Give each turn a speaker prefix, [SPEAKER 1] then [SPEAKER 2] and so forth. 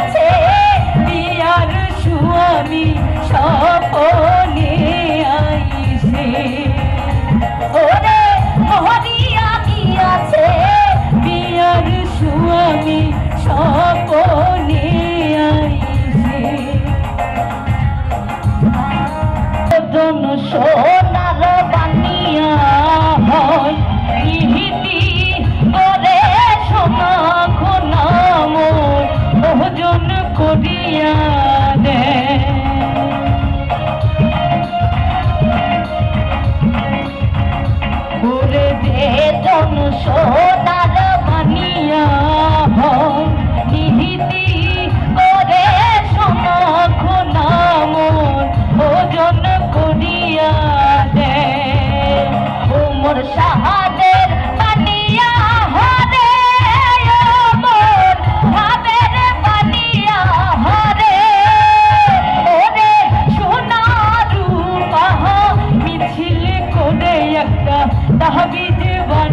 [SPEAKER 1] আছে দিয়ার স্বামী সপনে আইসে ওরে মহনিয়া কি আছে দিয়ার স্বামী সপনে আইসে জন সো দিয়া দে ওরে দে জন সোনার বানিয়া হিহিতি করে সমখ নাম করিয়া দে ও সা একটা তাহাকে জীবন